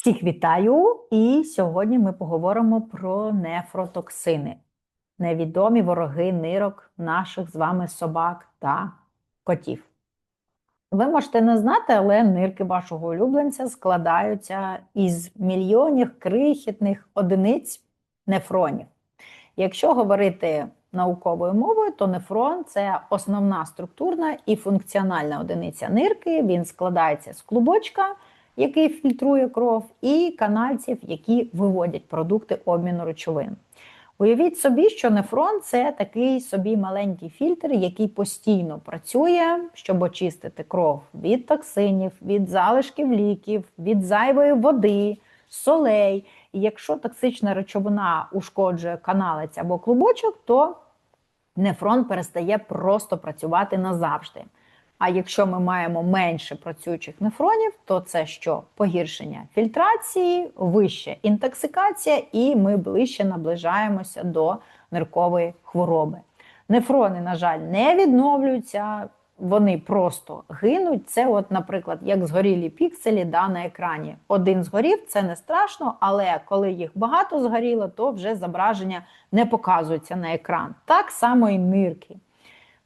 Всіх вітаю! І сьогодні ми поговоримо про нефротоксини, невідомі вороги нирок наших з вами собак та котів. Ви можете не знати, але нирки вашого улюбленця складаються із мільйонів крихітних одиниць нефронів. Якщо говорити науковою мовою, то нефрон це основна структурна і функціональна одиниця нирки. Він складається з клубочка який фільтрує кров, і канальців, які виводять продукти обміну речовин. Уявіть собі, що нефрон це такий собі маленький фільтр, який постійно працює, щоб очистити кров від токсинів, від залишків ліків, від зайвої води, солей. І якщо токсична речовина ушкоджує каналець або клубочок, то нефрон перестає просто працювати назавжди. А якщо ми маємо менше працюючих нефронів, то це що? Погіршення фільтрації, вища інтоксикація, і ми ближче наближаємося до ниркової хвороби. Нефрони, на жаль, не відновлюються, вони просто гинуть. Це, от, наприклад, як згорілі пікселі да, на екрані. Один згорів, це не страшно, але коли їх багато згоріло, то вже зображення не показується на екран. Так само і нирки.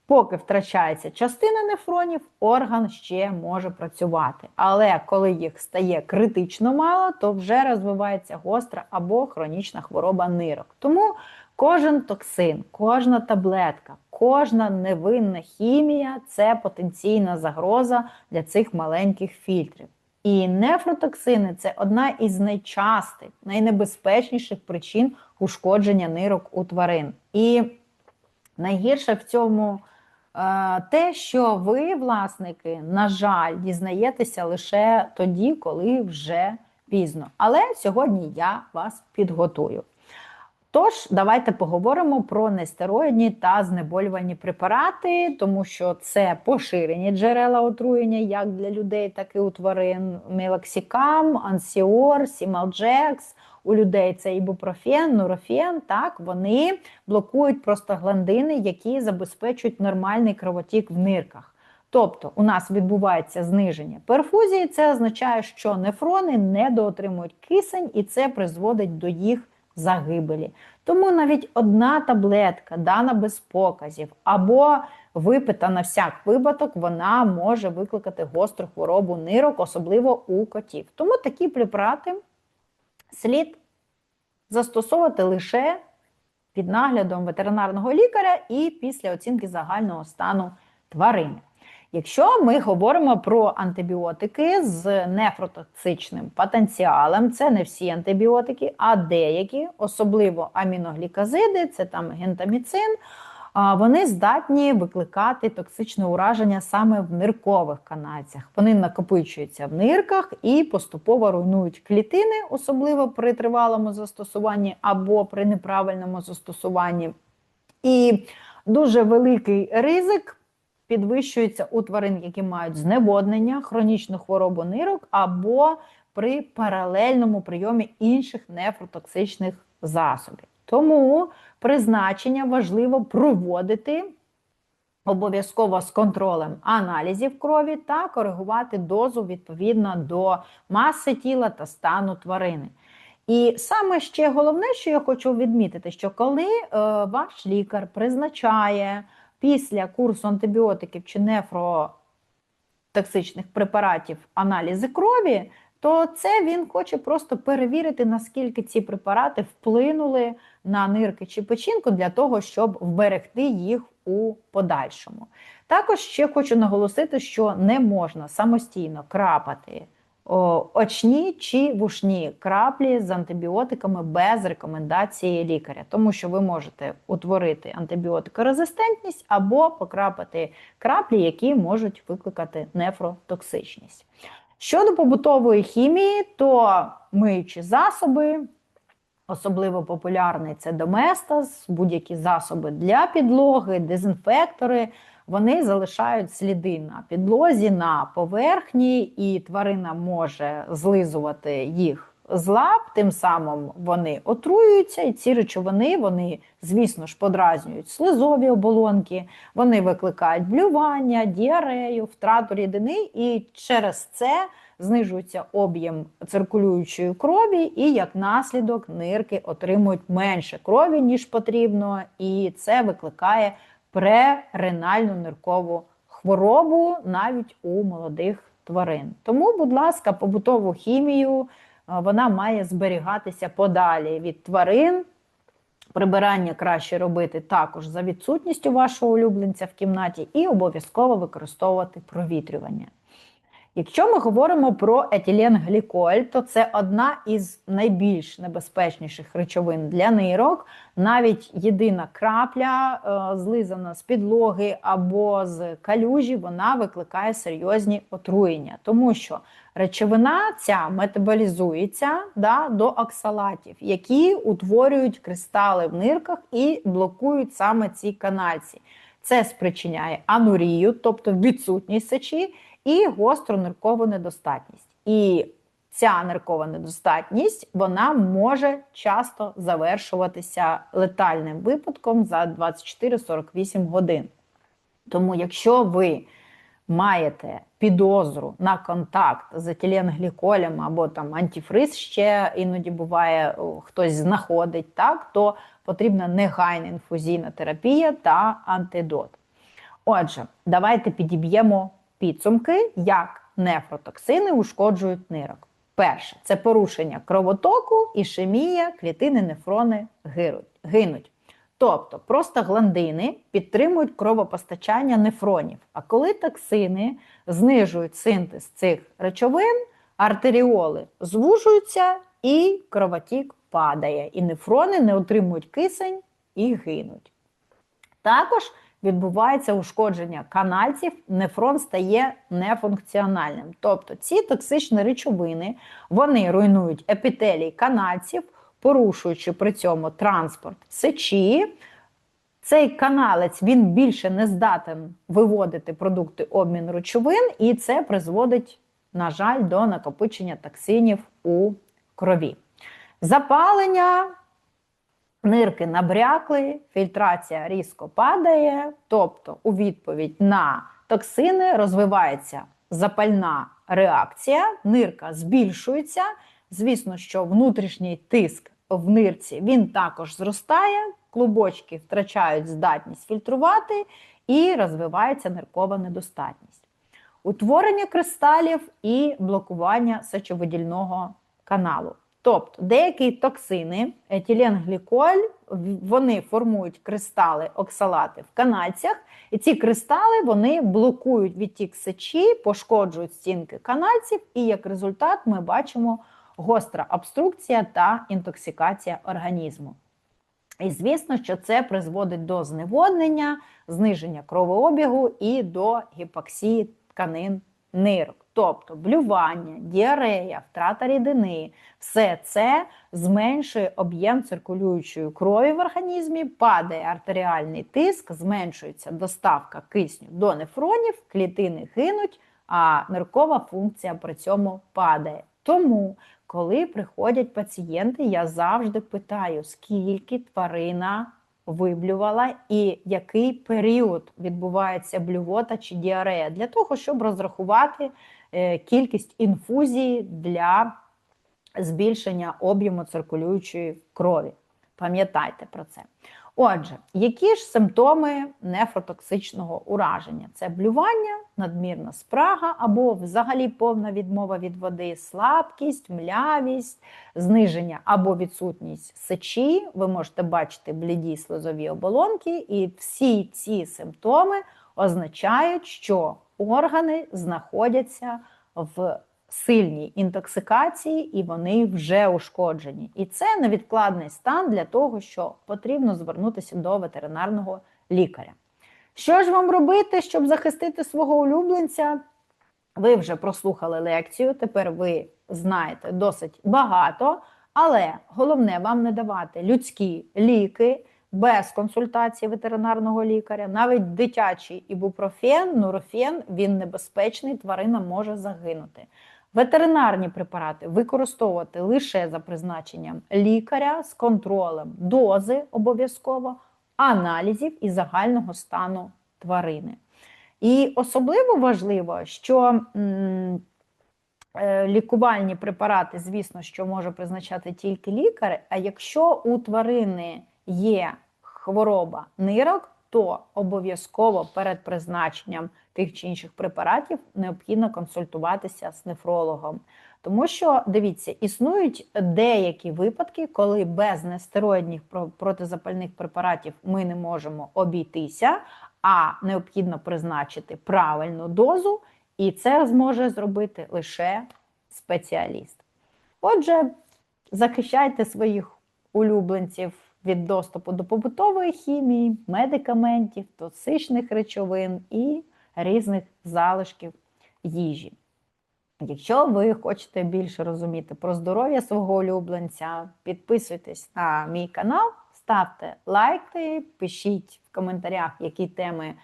Поки втрачається частина нефронів, орган ще може працювати. Але коли їх стає критично мало, то вже розвивається гостра або хронічна хвороба нирок. Тому кожен токсин, кожна таблетка, кожна невинна хімія це потенційна загроза для цих маленьких фільтрів. І нефротоксини це одна із найчастих, найнебезпечніших причин ушкодження нирок у тварин. І найгірше в цьому. Е, те, що ви, власники, на жаль, дізнаєтеся лише тоді, коли вже пізно. Але сьогодні я вас підготую. Тож, давайте поговоримо про нестероїдні та знеболювальні препарати, тому що це поширені джерела отруєння як для людей, так і у тварин. Мелоксикам, ансіор, сімалджекс, у людей це ібупрофен, нурофен, так вони блокують простагландини, які забезпечують нормальний кровотік в нирках. Тобто у нас відбувається зниження перфузії, це означає, що нефрони недоотримують кисень, і це призводить до їх загибелі. Тому навіть одна таблетка, дана без показів, або випита на всяк випадок, вона може викликати гостру хворобу нирок, особливо у котів. Тому такі препарати слід застосовувати лише під наглядом ветеринарного лікаря і після оцінки загального стану тварини. Якщо ми говоримо про антибіотики з нефротоксичним потенціалом, це не всі антибіотики, а деякі, особливо аміногліказиди, це там гентаміцин, вони здатні викликати токсичне ураження саме в ниркових канальцях. Вони накопичуються в нирках і поступово руйнують клітини, особливо при тривалому застосуванні або при неправильному застосуванні. І дуже великий ризик підвищується у тварин, які мають зневоднення, хронічну хворобу нирок, або при паралельному прийомі інших нефротоксичних засобів. Тому призначення важливо проводити обов'язково з контролем аналізів крові та коригувати дозу відповідно до маси тіла та стану тварини. І саме ще головне, що я хочу відмітити, що коли е, ваш лікар призначає після курсу антибіотиків чи нефротоксичних препаратів аналізи крові, то це він хоче просто перевірити, наскільки ці препарати вплинули на нирки чи печінку для того, щоб вберегти їх у подальшому. Також ще хочу наголосити, що не можна самостійно крапати очні чи вушні краплі з антибіотиками без рекомендації лікаря, тому що ви можете утворити антибіотикорезистентність або покрапати краплі, які можуть викликати нефротоксичність. Щодо побутової хімії, то миючі засоби, особливо популярний це Доместас, будь-які засоби для підлоги, дезінфектори. Вони залишають сліди на підлозі, на поверхні, і тварина може злизувати їх з лап, тим самим вони отруюються, і ці речовини, вони, звісно ж, подразнюють слизові оболонки, вони викликають блювання, діарею, втрату рідини, і через це знижується об'єм циркулюючої крові, і як наслідок нирки отримують менше крові, ніж потрібно, і це викликає преренальну ниркову хворобу навіть у молодих тварин. Тому, будь ласка, побутову хімію вона має зберігатися подалі від тварин. Прибирання краще робити також за відсутністю вашого улюбленця в кімнаті, і обов'язково використовувати провітрювання. Якщо ми говоримо про етиленгліколь, то це одна із найбільш небезпечніших речовин для нирок. Навіть єдина крапля, е, злизана з підлоги або з калюжі, вона викликає серйозні отруєння, тому що речовина ця метаболізується да, до оксалатів, які утворюють кристали в нирках і блокують саме ці канальці. Це спричиняє анурію, тобто відсутність сечі і гостру ниркову недостатність. І ця ниркова недостатність вона може часто завершуватися летальним випадком за 24-48 годин. Тому, якщо ви маєте підозру на контакт з етиленгліколем або там антифриз ще іноді буває, хтось знаходить, так, то потрібна негайна інфузійна терапія та антидот. Отже, давайте підіб'ємо підсумки, як нефротоксини ушкоджують нирок. Перше це порушення кровотоку, ішемія, клітини, нефрони гинуть. Тобто простагландини підтримують кровопостачання нефронів. А коли токсини знижують синтез цих речовин, артеріоли звужуються і кровотік падає, і нефрони не отримують кисень і гинуть. Також відбувається ушкодження канальців, нефрон стає нефункціональним. Тобто ці токсичні речовини вони руйнують епітелій канальців, порушуючи при цьому транспорт сечі. Цей каналець він більше не здатен виводити продукти обміну речовин, і це призводить, на жаль, до накопичення токсинів у крові. Запалення нирки набрякли, фільтрація різко падає, тобто у відповідь на токсини розвивається запальна реакція, нирка збільшується. Звісно, що внутрішній тиск в нирці він також зростає, клубочки втрачають здатність фільтрувати і розвивається ниркова недостатність. Утворення кристалів і блокування сечовидільного каналу. Тобто деякі токсини, етиленгліколь, вони формують кристали, оксалати в канальцях, і ці кристали вони блокують відтік сечі, пошкоджують стінки канальців, і як результат ми бачимо гостра обструкція та інтоксикація організму. І звісно, що це призводить до зневоднення, зниження кровообігу і до гіпоксії тканин нирок. Тобто блювання, діарея, втрата рідини, все це зменшує об'єм циркулюючої крові в організмі, падає артеріальний тиск, зменшується доставка кисню до нефронів, клітини гинуть, а ниркова функція при цьому падає. Тому, коли приходять пацієнти, я завжди питаю, скільки тварина виблювала і який період відбувається блювота чи діарея, для того, щоб розрахувати кількість інфузії для збільшення об'єму циркулюючої крові. Пам'ятайте про це. Отже, які ж симптоми нефротоксичного ураження? Це блювання, надмірна спрага або взагалі повна відмова від води, слабкість, млявість, зниження або відсутність сечі. Ви можете бачити бліді слизові оболонки, і всі ці симптоми означають, що органи знаходяться в сильній інтоксикації і вони вже ушкоджені. І це невідкладний стан для того, що потрібно звернутися до ветеринарного лікаря. Що ж вам робити, щоб захистити свого улюбленця? Ви вже прослухали лекцію, тепер ви знаєте досить багато, але головне вам не давати людські ліки без консультації ветеринарного лікаря, навіть дитячий ібупрофен, нурофен, він небезпечний, тварина може загинути. Ветеринарні препарати використовувати лише за призначенням лікаря з контролем дози обов'язково, аналізів і загального стану тварини. І особливо важливо, що Е, Лікувальні препарати, звісно, що може призначати тільки лікар. А якщо у тварини є хвороба нирок, то обов'язково перед призначенням тих чи інших препаратів необхідно консультуватися з нефрологом. Тому що дивіться, існують деякі випадки, коли без нестероїдних протизапальних препаратів ми не можемо обійтися, а необхідно призначити правильну дозу, і це зможе зробити лише спеціаліст. Отже, захищайте своїх улюбленців від доступу до побутової хімії, медикаментів, токсичних речовин і різних залишків їжі. Якщо ви хочете більше розуміти про здоров'я свого улюбленця, підписуйтесь на мій канал, ставте лайки, пишіть в коментарях, які теми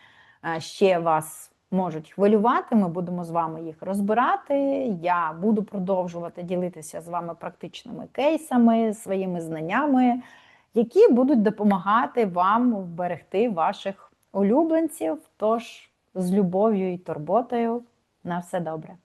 е, ще вас можуть хвилювати. Ми будемо з вами їх розбирати. Я буду продовжувати ділитися з вами практичними кейсами, своїми знаннями, які будуть допомагати вам вберегти ваших улюбленців. Тож з любов'ю і турботою на все добре.